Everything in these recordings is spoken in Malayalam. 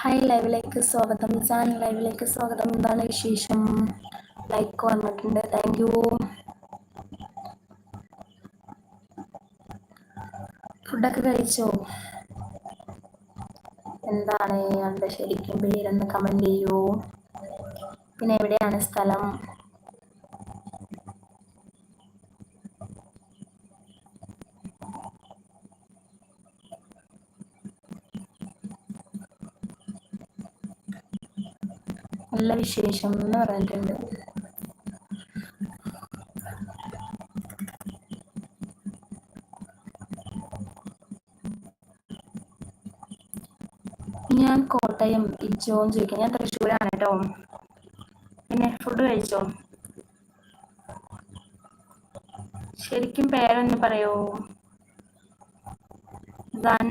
ഹായ് ലൈവിലേക്ക് സ്വാഗതം. സാൻ ലൈവിലേക്ക് സ്വാഗതം. എന്താണ് വിശേഷം? ലൈക്ക് വന്നിട്ടുണ്ട് താങ്ക് യു ഫുഡൊക്കെ കഴിച്ചോ? എന്താണ്? ഇയാളുടെ ശരിക്കും? പേരെന്ന് കമന്റ് ചെയ്യൂ. പിന്നെ എവിടെയാണ് സ്ഥലം? നല്ല വിശേഷം എന്ന് പറഞ്ഞിട്ടുണ്ട് ഞാൻ കോട്ടയം ഇച്ചോന്ന് ചോദിക്കാം ഞാൻ തൃശ്ശൂരാണ് കേട്ടോ. പിന്നെ ഫുഡ് കഴിച്ചോ? ശരിക്കും പേരൊന്ന് പറയോ? ദാൻ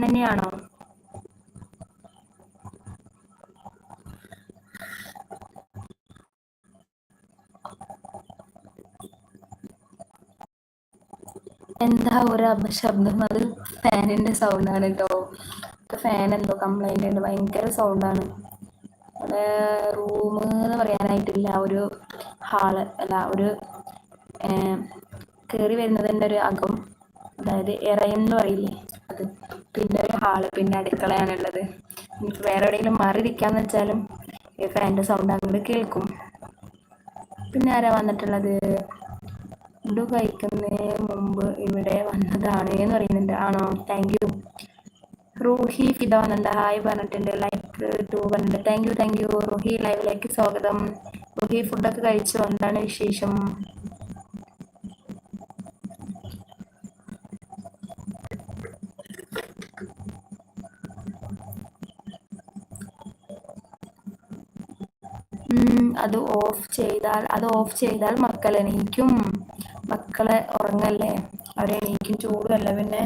എന്താ ഒരു അപശബ്ദം അത് ഫാനിന്റെ സൗണ്ടാണ് കേട്ടോ ഫാൻ എന്തോ കംപ്ലൈന്റ് ഉണ്ട്. ഭയങ്കര സൗണ്ടാണ് അവിടെ റൂം എന്ന് പറയാനായിട്ടില്ല. ഒരു ഹാൾ അല്ല ഒരു കയറി വരുന്നതിന്റെ ഒരു അകം. അതായത് ഇറയെന്ന് പറയില്ലേ? അത്. പിന്നെ ഒരു ഹാൾ പിന്നെ അടുക്കളയാണുള്ളത് എനിക്ക് വേറെ എവിടെയെങ്കിലും മാറിയിരിക്കാന്ന് വെച്ചാലും ഈ ഫാനിന്റെ സൗണ്ട് അങ്ങോട്ട് കേൾക്കും. പിന്നെ ആരാ വന്നിട്ടുള്ളത്? ഫുഡ് കഴിക്കുന്നതിന് മുമ്പ് ഇവിടെ വന്നതാണ് എന്ന് പറയുന്നുണ്ട്. ആണോ? താങ്ക് യു റൂഹി ഫിദ വന്നിട്ടുണ്ട് ഹായ് പറഞ്ഞിട്ടുണ്ട്. ലൈക്ക് ടു പറഞ്ഞിട്ടുണ്ട്. Thank you thank you Roohi ലൈവിലേക്ക് സ്വാഗതം. റൂഹി ഫുഡൊക്കെ കഴിച്ചു? എന്താണ് വിശേഷം? അത് ഓഫ് ചെയ്താൽ അത് ഓഫ് ചെയ്താൽ മക്കൾ എണീക്കും മക്കളെ ഉറങ്ങല്ലേ? അവരെ എണീക്കും ചൂടല്ല. പിന്നെ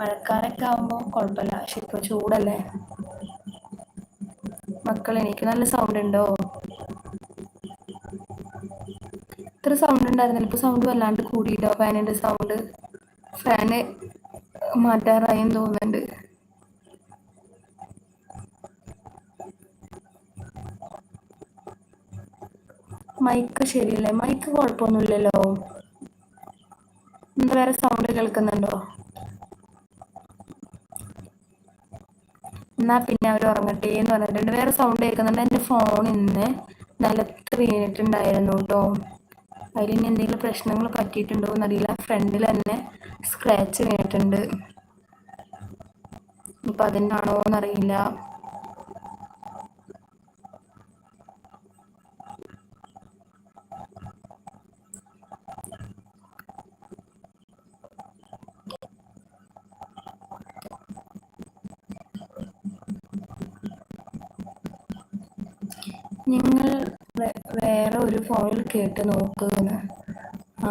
മഴക്കാരൊക്കെ ആകുമ്പോൾ കുഴപ്പമില്ല. പക്ഷെ ഇപ്പോൾ ചൂടല്ലേ? മക്കൾ എനിക്ക് നല്ല സൗണ്ട് ഉണ്ടോ? ഇത്ര സൗണ്ട് ഉണ്ടായിരുന്നില്ല. ഇപ്പോൾ സൗണ്ട് വല്ലാണ്ട് കൂടിയിട്ടോ? ഫാനിന്റെ സൗണ്ട് ഫാന് മാറ്റാറായി തോന്നുന്നുണ്ട്. മൈക്ക് ശരിയല്ലേ? മൈക്ക് കുഴപ്പമൊന്നുമില്ലല്ലോ? എന്താ വേറെ സൗണ്ട് കേൾക്കുന്നുണ്ടോ? എന്നാ പിന്നെ അവർ ഉറങ്ങട്ടെ എന്ന് പറഞ്ഞിട്ടുണ്ട്. വേറെ സൗണ്ട് കേൾക്കുന്നുണ്ട്. എന്റെ ഫോൺ ഇന്ന് നിലത്ത് വീണിട്ടുണ്ടായിരുന്നു കേട്ടോ അതിൽ ഇനി എന്തെങ്കിലും പ്രശ്നങ്ങൾ പറ്റിയിട്ടുണ്ടോ എന്നറിയില്ല. ഫ്രണ്ടിൽ തന്നെ സ്ക്രാച്ച് വീണിട്ടുണ്ട് ഇപ്പം ആണോ എന്നറിയില്ല. നിങ്ങൾ വേറെ ഒരു ഫോണിൽ കേട്ട് നോക്കുന്നു. ആ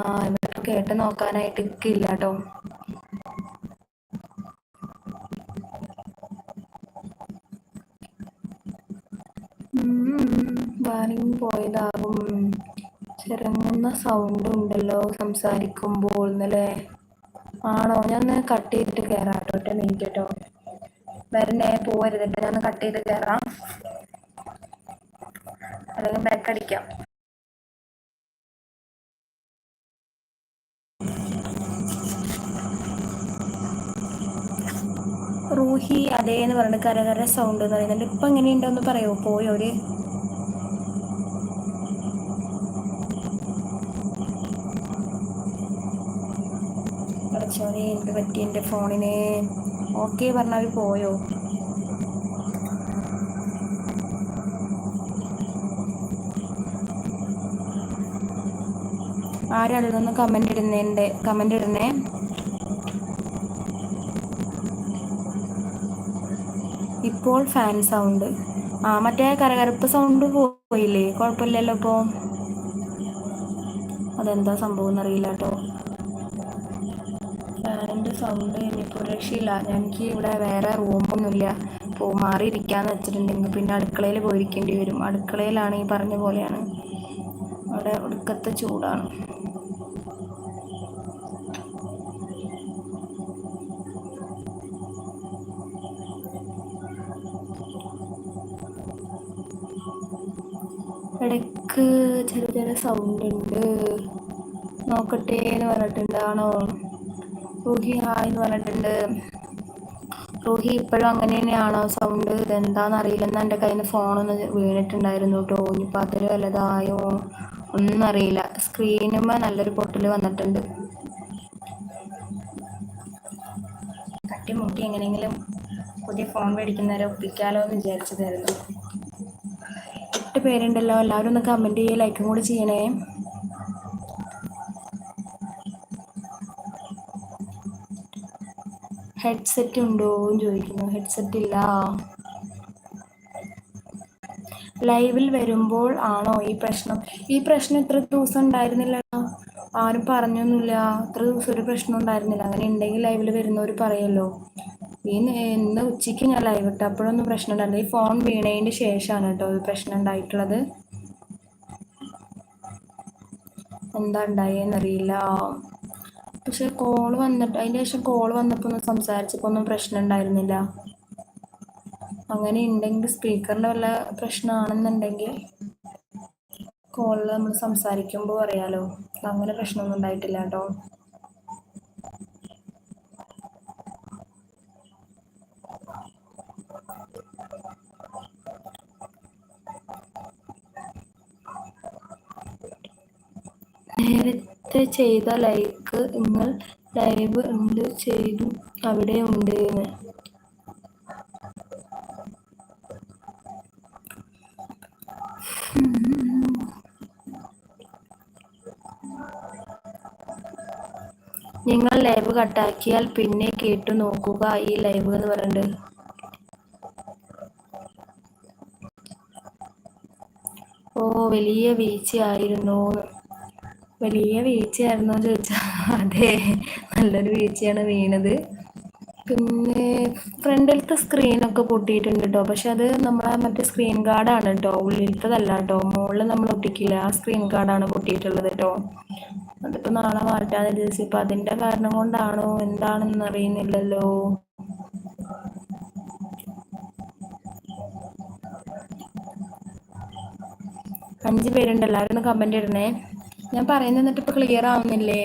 കേട്ട് നോക്കാനായിട്ട് ഇല്ല കേട്ടോ വാണിങ് പോയതാകും. ചിറങ്ങുന്ന സൗണ്ട് ഉണ്ടല്ലോ സംസാരിക്കുമ്പോൾ എന്നല്ലേ ആണോ? ഞാൻ കട്ട് ചെയ്തിട്ട് കയറാം കേട്ടോ. നീക്കട്ടോ വരണേ പോവരുത്. ഞാൻ കട്ട് ചെയ്ത് കയറാം അല്ലെങ്കിൽ ബാക്ക് അടിക്കാം. റൂഹി അതെ എന്ന് പറഞ്ഞിട്ട് കരകര സൗണ്ട് എന്ന് പറയുന്നുണ്ട്. ഇപ്പൊ എങ്ങനെയുണ്ടെന്ന് പറയോ? പോയോ ഒരു എന്ത് പറ്റി? എന്റെ ഫോണിന് ഓക്കെ പറഞ്ഞാൽ പോയോ? ആരാളിതൊന്ന് കമന്റ് ഇടുന്നതിന്റെ കമന്റ് ഇടണേ ഇപ്പോൾ ഫാൻ സൗണ്ട് ആ മറ്റേ കരകരപ്പ് സൗണ്ട് പോയില്ലേ? കുഴപ്പമില്ലല്ലോ ഇപ്പോൾ അതെന്താ സംഭവം എന്നറിയില്ല കേട്ടോ. ഫാനിന്റെ സൗണ്ട് ഇനിയിപ്പോൾ രക്ഷയില്ല. എനിക്ക് ഇവിടെ വേറെ റൂമൊന്നുമില്ല ഇപ്പോൾ മാറിയിരിക്കാന്ന് വെച്ചിട്ടുണ്ടെങ്കിൽ പിന്നെ അടുക്കളയിൽ പോയിരിക്കേണ്ടി വരും. അടുക്കളയിലാണ് ഈ പറഞ്ഞ പോലെയാണ്. അവിടെ ഒടുക്കത്തെ ചൂടാണ്. ഇടയ്ക്ക് ചെറിയ ചെറിയ സൗണ്ട് ഉണ്ട്. നോക്കട്ടെ എന്ന് പറഞ്ഞിട്ടുണ്ട്. ആണോ റൂഹി ഹായ് എന്ന് പറഞ്ഞിട്ടുണ്ട്. റൂഹി ഇപ്പോഴും അങ്ങനെ തന്നെയാണോ സൗണ്ട് ഇതെന്താന്ന് അറിയില്ലെന്ന് എന്റെ കയ്യിൽ നിന്ന് ഫോണൊന്ന് വീണിട്ടുണ്ടായിരുന്നു കേട്ടോ ഇനിയിപ്പോൾ അതിൽ വല്ലതായോ ഒന്നും അറിയില്ല. സ്ക്രീനുമ്പോൾ നല്ലൊരു പൊട്ടൽ വന്നിട്ടുണ്ട്. തട്ടിമുട്ടി എങ്ങനെയെങ്കിലും പുതിയ ഫോൺ മേടിക്കുന്നവരെ ഒപ്പിക്കാലോ എന്ന് വിചാരിച്ചതായിരുന്നു. എട്ട് പേരുണ്ടല്ലോ. എല്ലാവരും ഒന്ന് കമന്റ് ചെയ്യുക ലൈക്കും കൂടി ചെയ്യണേ. ഹെഡ്സെറ്റ് ഉണ്ടോ എന്ന് ചോദിക്കുന്നു. ഹെഡ്സെറ്റ് ഇല്ല. ലൈവിൽ വരുമ്പോൾ ആണോ ഈ പ്രശ്നം? ഈ പ്രശ്നം ഇത്ര ദിവസം ഉണ്ടായിരുന്നില്ലല്ലോ. ആരും പറഞ്ഞൊന്നുമില്ല. ഇത്ര ദിവസം ഒരു പ്രശ്നം ഉണ്ടായിരുന്നില്ല. അങ്ങനെ ഉണ്ടെങ്കിൽ ലൈവിൽ വരുന്നവർ പറയല്ലോ. ഈ നേ- ഇന്ന് ഉച്ചയ്ക്ക് ഞാൻ ലൈവ് ഇട്ട. അപ്പോഴൊന്നും പ്രശ്നം ഉണ്ടായില്ല ഈ ഫോൺ വീണതിന് ശേഷമാണ് കേട്ടോ ഒരു പ്രശ്നം ഉണ്ടായിട്ടുള്ളത്. എന്താ ഉണ്ടായെന്നറിയില്ല. പക്ഷെ കോൾ വന്നിട്ട് അതിന്റെ ശേഷം കോൾ വന്നപ്പോൾ ഒന്നും സംസാരിച്ചപ്പോൾ ഒന്നും പ്രശ്നം ഉണ്ടായിരുന്നില്ല. അങ്ങനെ ഉണ്ടെങ്കിൽ സ്പീക്കറിൽ വല്ല പ്രശ്നമാണെന്നുണ്ടെങ്കിൽ കോളിൽ നമ്മൾ സംസാരിക്കുമ്പോൾ അറിയാലോ അങ്ങനെ പ്രശ്നമൊന്നും ഉണ്ടായിട്ടില്ല കേട്ടോ. നേരത്തെ ചെയ്ത ലൈക്ക് നിങ്ങൾ ലൈവ് ഉണ്ട് ചെയ്തു. അവിടെ ഉണ്ട് നിങ്ങൾ ലൈവ് കട്ടാക്കിയാൽ പിന്നെ കേട്ടു നോക്കുക ഈ ലൈവ് എന്ന് പറഞ്ഞിട്ട്. ഓ വലിയ വീഴ്ചയായിരുന്നു വലിയ വീഴ്ചയായിരുന്നോ ചോദിച്ചാൽ അതെ നല്ലൊരു വീഴ്ചയാണ് വീണത്. പിന്നെ ഫ്രണ്ടിലത്തെ സ്ക്രീനൊക്കെ പൊട്ടിയിട്ടുണ്ട് കേട്ടോ പക്ഷെ അത് നമ്മളെ മറ്റേ സ്ക്രീൻ ഗാർഡാണ് കേട്ടോ ഉള്ളിലത്തതല്ല കേട്ടോ മുകളിൽ നമ്മൾ ഒട്ടിക്കില്ല. ആ സ്ക്രീൻ ഗാർഡാണ് പൊട്ടിയിട്ടുള്ളത് കേട്ടോ അതിപ്പോൾ നാളെ മാറ്റാന്ന് വിചാരിച്ചു ഇപ്പം അതിന്റെ കാരണം കൊണ്ടാണോ? എന്താണെന്ന് അറിയുന്നില്ലല്ലോ. അഞ്ച് പേരുണ്ട്. എല്ലാവരും കമന്റ് ഇടണേ. ഞാൻ പറയുന്നത് എന്നിട്ട് ഇപ്പൊ ക്ലിയർ ആവുന്നില്ലേ?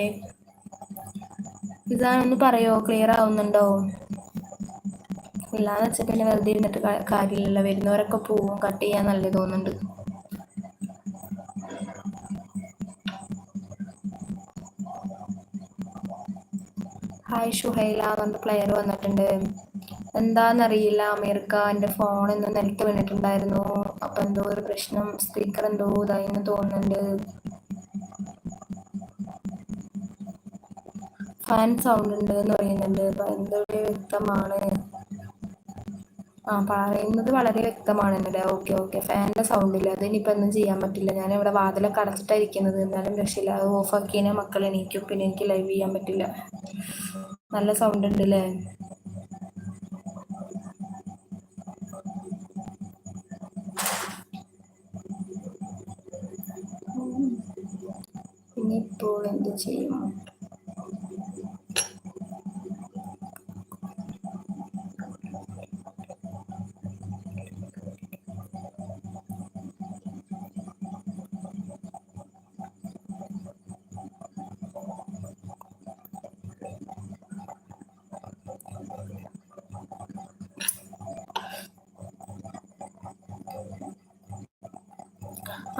ഇതാണൊന്ന് പറയോ? ക്ലിയർ ആവുന്നുണ്ടോ? ഇല്ലാന്ന് വെച്ചാൽ പിന്നെ വെറുതെ ഇരുന്നിട്ട് കാര്യമില്ലല്ലോ. വരുന്നവരൊക്കെ പോവും. കട്ട് ചെയ്യാൻ നല്ല തോന്നുന്നുണ്ട്. ഹായ് ഷുഹൈല എന്ന പ്ലെയർ വന്നിട്ടുണ്ട്. എന്താണെന്നറിയില്ല അമീർക്ക എന്റെ ഫോൺ ഇന്ന് നിലത്ത് വീണിട്ടുണ്ടായിരുന്നു. അപ്പം എന്തോ ഒരു പ്രശ്നം. സ്പീക്കർ എന്തോ ഇതായി തോന്നുന്നുണ്ട്. ഫാൻ സൗണ്ട് ഉണ്ട് എന്ന് പറയുന്നുണ്ട് എന്തൊരു വ്യക്തമാണ്. ആ പറയുന്നത് വളരെ വ്യക്തമാണ് എന്നല്ലേ ഓക്കെ. ഓക്കെ സൗണ്ട് ഇല്ല? അതിനിപ്പോൾ ഒന്നും ചെയ്യാൻ പറ്റില്ല. ഞാൻ ഇവിടെ വാതിലൊക്കെ അടച്ചിട്ടായിരിക്കുന്നത് എന്നാലും രക്ഷയില്ല. അത് ഓഫാക്കിയതിനെ മക്കൾ എണീക്കും. പിന്നെ എനിക്ക് ലൈവ് ചെയ്യാൻ പറ്റില്ല. നല്ല സൗണ്ട് ഉണ്ട് അല്ലേ ഇനിയിപ്പോൾ എന്ത് ചെയ്യും?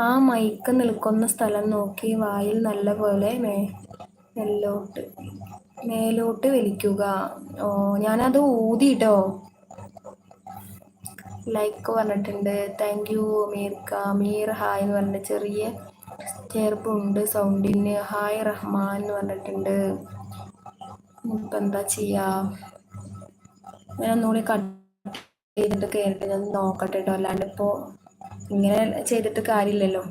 ആ മൈക്ക് നിൽക്കുന്ന സ്ഥലം നോക്കി വായിൽ നല്ലപോലെ മേ മേലോട്ട് മേലോട്ട് വലിക്കുക. ഓ ഞാനത് ഊതിട്ടോ? ലൈക്ക് പറഞ്ഞിട്ടുണ്ട്. താങ്ക് യു മീർക്ക. മീർ ഹായ് എന്ന് പറഞ്ഞിട്ട് ചെറിയ ചേർപ്പുണ്ട് സൗണ്ടിന്. ഹായ് റഹ്മാൻ എന്ന് പറഞ്ഞിട്ടുണ്ട്. ഇപ്പം എന്താ ചെയ്യാ? ഞാൻ ഒന്നുകൂടി കട്ട് ചെയ്തിട്ട് കയറിയിട്ട് ഞാൻ നോക്കട്ടെ കേട്ടോ അല്ലാണ്ട് ഇപ്പോൾ ഇങ്ങനെ ചെയ്തിട്ട് കാര്യമില്ലല്ലോ.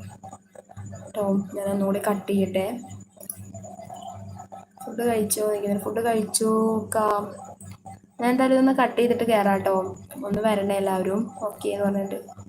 കേട്ടോ ഞാൻ ഒന്നുകൂടി കട്ട് ചെയ്യട്ടെ. ഫുഡ് കഴിച്ചോ? ഇങ്ങനെ ഫുഡ് കഴിച്ചു? കാ. ഞാൻ എന്തായാലും ഇതൊന്ന് കട്ട് ചെയ്തിട്ട് കയറാം കേട്ടോ ഒന്ന് വരണേ എല്ലാവരും. ഓക്കെ എന്ന് പറഞ്ഞിട്ട്.